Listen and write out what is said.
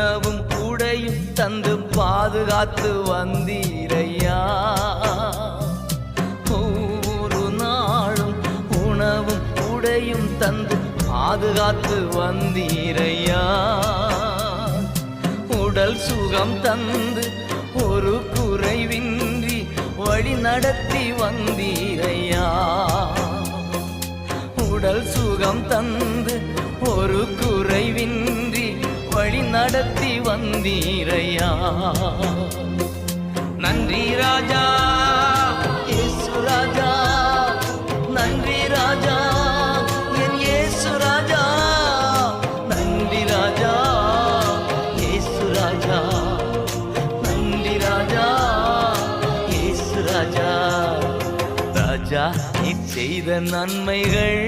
உணவும் கூடையும் தந்து பாதுகாத்து வந்தீரையா? ஒவ்வொரு நாளும் உணவும் கூடையும் தந்து பாதுகாத்து வந்தீரையா? உடல் சுகம் தந்து ஒரு குறைவின்றி வழி நடத்தி வந்தீரையா? உடல் சுகம் தந்து வழி நடத்தி வந்தீரையா? நன்றி ராஜா. இயேசு ராஜா. நன்றி ராஜா. என் இயேசு ராஜா. நன்றி ராஜா. இயேசு ராஜா. நன்றி ராஜா. இயேசு ராஜா. ராஜா நீ செய்த நன்மைகள்